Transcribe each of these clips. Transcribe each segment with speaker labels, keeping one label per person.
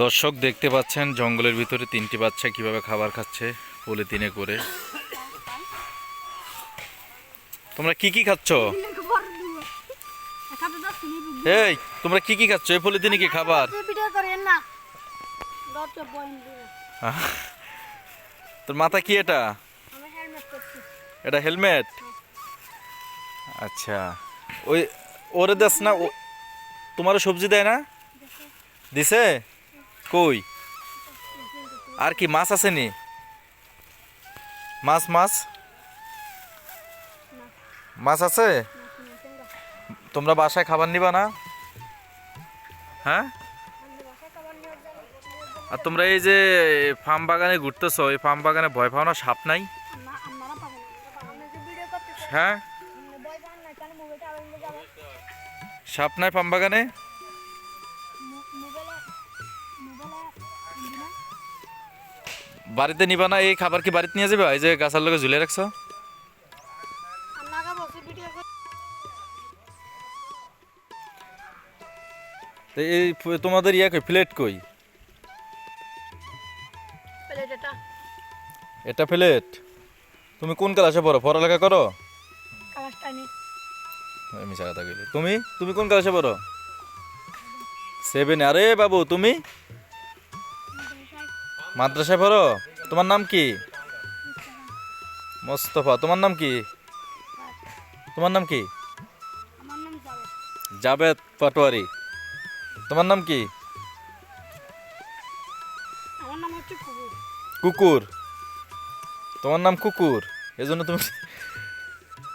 Speaker 1: দর্শক দেখতে পাচ্ছেন, জঙ্গলের ভিতরে তিনটি বাচ্চা কীভাবে খাবার খাচ্ছে, পলিথিনে করে। তোমরা কি কি খাচ্ছ? এই, তোমরা কি কি খাচ্ছ? এই পলিথিনে কি খাবার?
Speaker 2: দশ
Speaker 1: তোর মাথা কি এটা? এটা হেলমেট? আচ্ছা। ওই, ওরে দেস না তোমারও সবজি দেয় না? দিছে? কই? আর কি মাছ আছে নি? মাছ মাছ? মাছ আছে? তোমরা বাসায় খাবার নিবা না? হ্যাঁ? আর তোমরা এই যে ফার্ম বাগানে ঘুরতেছো, এই ফার্ম বাগানে ভয় পাও না? সাপ নাই? হ্যাঁ? সাপ নাই ফার্ম বাগানে? বাড়িতে নিবা না এই খাবার কি বাড়িতে নিয়ে যাবে? এই যে গাছার লোকে ঝুলে রাখছো? এই তোমাদের ইয়া কই প্লেট কই?
Speaker 2: এটা।
Speaker 1: প্লেট তুমি কোন ক্লাসে পড়ো? পড়ালেখা করো? গেলি তুমি? তুমি কোন ক্লাসে পড়ো? সেভেন আরে বাবু তুমি? মাদ্রাসায় পড়ো? তোমার নাম কি? মোস্তফা তোমার নাম কি? তোমার নাম কি? জাবেদ। পাটোয়ারি। তোমার নাম কি?
Speaker 2: কুকুর।
Speaker 1: তোমার নাম কুকুর? এজন্য তুমি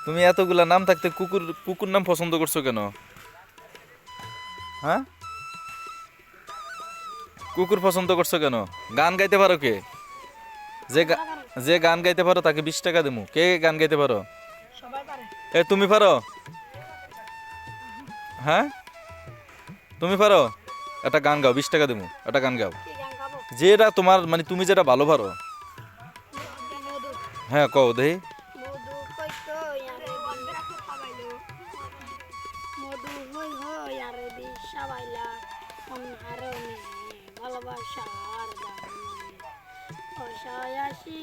Speaker 1: তুমি এতগুলা নাম থাকতে কুকুর কুকুর নাম পছন্দ করছ কেন? হ্যাঁ? কুকুর পছন্দ করছ কেন? গান গাইতে পারো কে? যে যে গান গাইতে পারো তাকে বিশ টাকা দেবো কে গান গাইতে পারো? এ তুমি পারো? হ্যাঁ? তুমি পারো? একটা গান গাও বিশ টাকা দেবো একটা গান গাও। যেটা তোমার মানে তুমি যেটা ভালো পারো। হ্যাঁ কও দেহি
Speaker 2: মধু হই হই আরে দিশা বাইলা ভালোবাসার অসায়াসি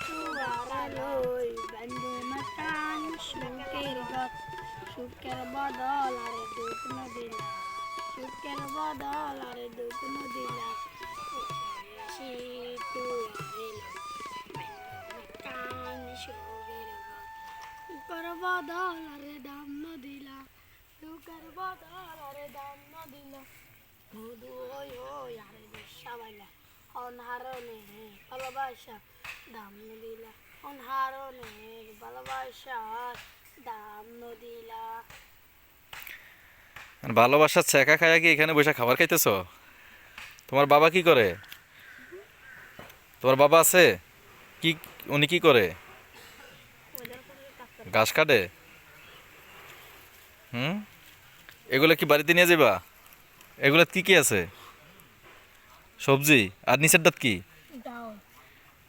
Speaker 2: তুয়ার লই বন্ধু মতান সুখের গত সুখের বদল আরে দুঃখ নদিলা সুখের বদল আরে দুঃখ নদিলা অসায়াসি লই কান সুগের দুকার বদল আরে দাম ন দিলা দুকার বদল আরে দাম ন দিলা মধু হই হই আরে দিশা বাইলা অনহারনে ভালোবাসা দাম ন দিলা অনহারনে ভালোবাসা দাম ন
Speaker 1: ভালোবাসার ছেঁকা খায়া কি এখানে বসে খাবার খাইতেছো? তোমার বাবা কি করে? তোমার বাবা আছে? কি, উনি কি করে? ঘাস কাটে? হুম? এগুলো কি বাড়িতে নিয়ে যাবা এগুলো কি কি আছে? সবজি? আর নিচের দাঁত কি?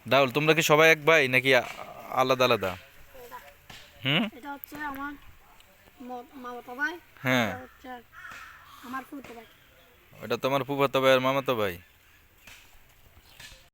Speaker 1: ডাউল। তোমরা কি সবাই এক ভাই নাকি আলাদা আলাদা? হুম?
Speaker 2: এটা হচ্ছে আমার মামাতো ভাই।
Speaker 1: হ্যাঁ।
Speaker 2: এটা আমার ফুটো ভাই।
Speaker 1: ওটা তোমার ফুফাতো ভাই আর মামাতো ভাই?